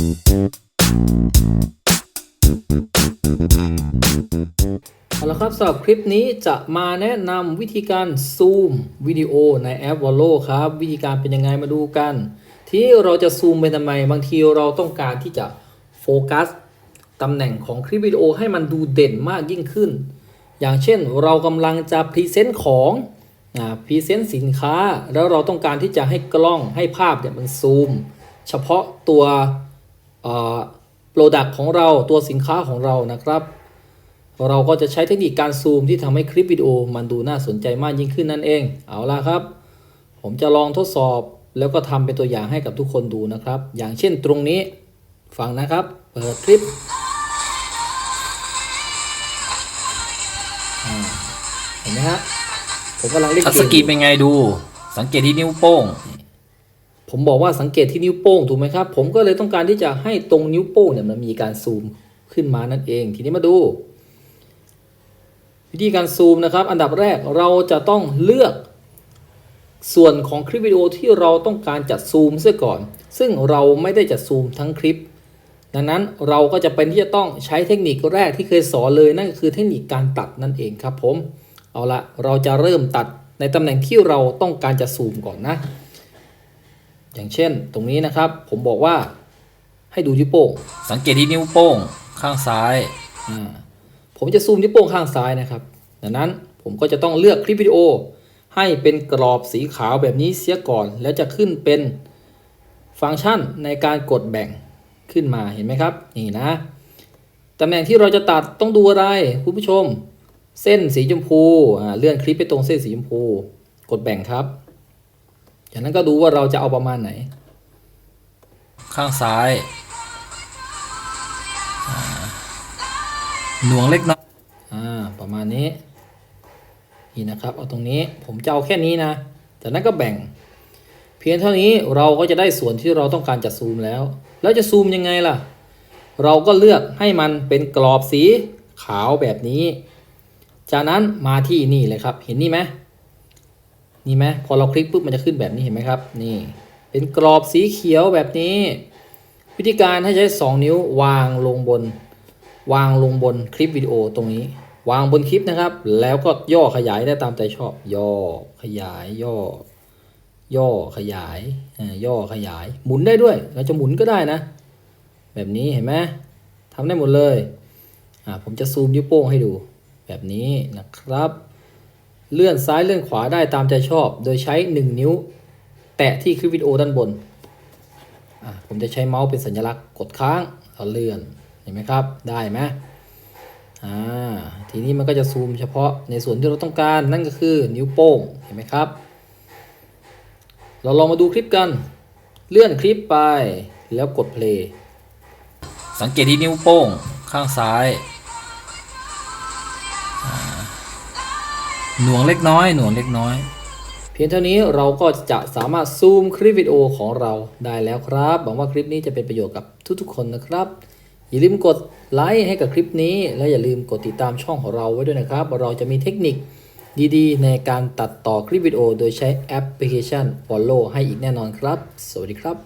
เอาละครับสำหรับคลิปนี้จะมาแนะนำวิธีการซูมวิดีโอในแอป Valo ครับ วิธีการเป็นยังไงมาดูกัน ที่เราจะซูมไปทำไม บางทีเราต้องการที่จะโฟกัสตำแหน่งของคลิปวิดีโอให้มันดูเด่นมากยิ่งขึ้น อย่างเช่นเรากำลังจะพรีเซนต์ของพรีเซนต์สินค้า แล้วเราต้องการที่จะให้กล้องให้ภาพเนี่ยมันซูม เฉพาะตัว โปรดักต์ของเราตัวสินค้าของเรานะครับ เราก็จะใช้เทคนิคการซูมที่ทำให้คลิปวิดีโอมันดูน่าสนใจมากยิ่งขึ้นนั่นเอง เอาล่ะครับ ผมจะลองทดสอบแล้วก็ทำเป็นตัวอย่างให้กับทุกคนดูนะครับ อย่างเช่นตรงนี้ฟังนะครับ เปิดคลิปเห็นไหมฮะผมกำลังเล่นทัศเกกีเป็นไงดู สังเกตที่นิ้วโป้ง ผมบอกว่าสังเกตที่นิ้วโป้งถูกไหมครับ ผมก็เลยต้องการที่จะให้ตรงนิ้วโป้งเนี่ยมันมีการซูมขึ้นมานั่นเอง ทีนี้มาดู วิธีการซูมนะครับ อันดับแรกเราจะต้องเลือก ส่วนของคลิปวิดีโอที่เราต้องการจะซูมเสียก่อน ซึ่งเราไม่ได้จะซูมทั้งคลิป ดังนั้นเราก็จะเป็นที่จะต้องใช้เทคนิคแรกที่เคยสอนเลยนั่นก็คือเทคนิคการตัดนั่นเองครับผม เอาละเราจะเริ่มตัดในตำแหน่งที่เราต้องการจะซูมก่อนนะ อย่างเช่น ตรงนี้นะครับ ผมบอกว่าให้ดูนิ้วโป้ง สังเกตที่นิ้วโป้งข้างซ้าย ผมจะซูมนิ้วโป้งข้างซ้ายนะครับ ดังนั้นผมก็จะต้องเลือกคลิปวิดีโอ ให้เป็นกรอบสีขาวแบบนี้เสียก่อน แล้วจะขึ้นเป็นฟังก์ชันในการกดแบ่งขึ้นมาเห็นไหมครับ นี่นะ ตำแหน่งที่เราจะตัดต้องดูอะไรคุณผู้ชม เส้นสีชมพูเลื่อนคลิปไปตรงเส้นสีชมพู กดแบ่งครับ จากนั้นก็ดูว่าเราจะเอาประมาณไหน ข้างซ้ายอ่าหน่วงเล็กน้อยอ่าประมาณนี้นี่นะครับ เอาตรงนี้ผมจะเอาแค่นี้นะ จากนั้นก็แบ่ง เพียงเท่านี้เราก็จะได้ส่วนที่เราต้องการจะซูมแล้ว แล้วจะซูมยังไงล่ะ เราก็เลือกให้มันเป็นกรอบสีขาวแบบนี้ จากนั้นมาที่นี่เลยครับ เห็นนี่ไหม นี่ไหมพอเราคลิกปุ๊บมันจะขึ้นแบบนี้เห็นไหมครับนี่เป็นกรอบสีเขียวแบบนี้ วิธีการให้ใช้ 2 นิ้ววางลงบน วางลงบนคลิปวิดีโอตรงนี้ วางบนคลิปนะครับ แล้วก็ย่อขยายได้ตามใจชอบ ย่อขยายย่อ ย่อขยายย่อขยาย หมุนได้ด้วย เราจะหมุนก็ได้นะ แบบนี้เห็นไหมทำได้หมดเลยอ่าผมจะซูมนิ้วโป้งให้ดู แบบนี้นะครับ เลื่อนซ้ายเลื่อนขวาได้ตามใจชอบ โดยใช้ 1 นิ้ว แตะที่คลิปวิดีโอด้านบน ผมจะใช้เมาส์เป็นสัญลักษณ์กดค้างแล้วเลื่อน เห็นไหมครับ ได้ไหมอ่า ทีนี้มันก็จะซูมเฉพาะในส่วนที่เราต้องการ นั่นก็คือนิ้วโป้ง เห็นไหมครับ เราลองมาดูคลิปกัน เลื่อนคลิปไปแล้วกดเพลย์ สังเกตที่นิ้วโป้งข้างซ้าย หน่วงเล็กน้อย หน่วงเล็กน้อย เพียงเท่านี้เราก็จะสามารถซูมคลิปวิดีโอของเราได้แล้วครับ หวังว่าคลิปนี้จะเป็นประโยชน์กับทุกๆคนนะครับ อย่าลืมกดไลค์ให้กับคลิปนี้ และอย่าลืมกดติดตามช่องของเราไว้ด้วยนะครับ เราจะมีเทคนิคดีๆ ในการตัดต่อคลิปวิดีโอ โดยใช้แอปพลิเคชัน Follow ให้อีกแน่นอนครับ สวัสดีครับ